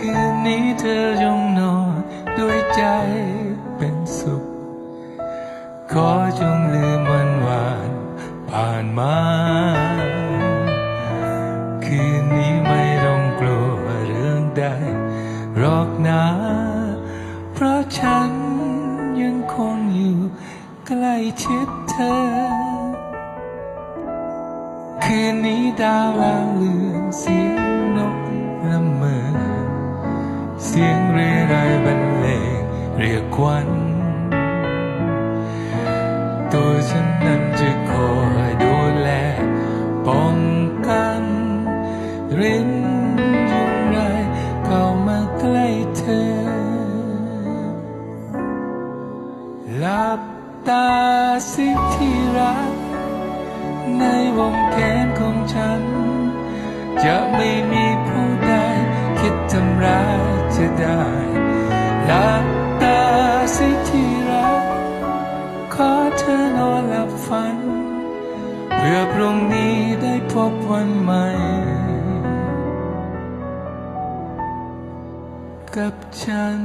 คืนนี้เธอจงนอนด้วยใจเป็นสุข ขอจงลืมวันวานผ่านมา คืนนี้ไม่ต้องกลัวเรื่องใดรอกนะ เพราะฉันยังคงอยู่ใกล้ชิดเธอ คืนนี้ดาวลางเลือนเสียง สียงเรไรบรรเลงเรียกควันตัวฉันนั้นจะคอยดูแลป้องกันรินอย่างไรเข้ามาใกล้เธอหลับตาสิที่รัก ในวงแขนของฉัน จะไม่มี หลับฝัน เพื่อพรุ่งนี้ได้พบวันใหม่ กับฉัน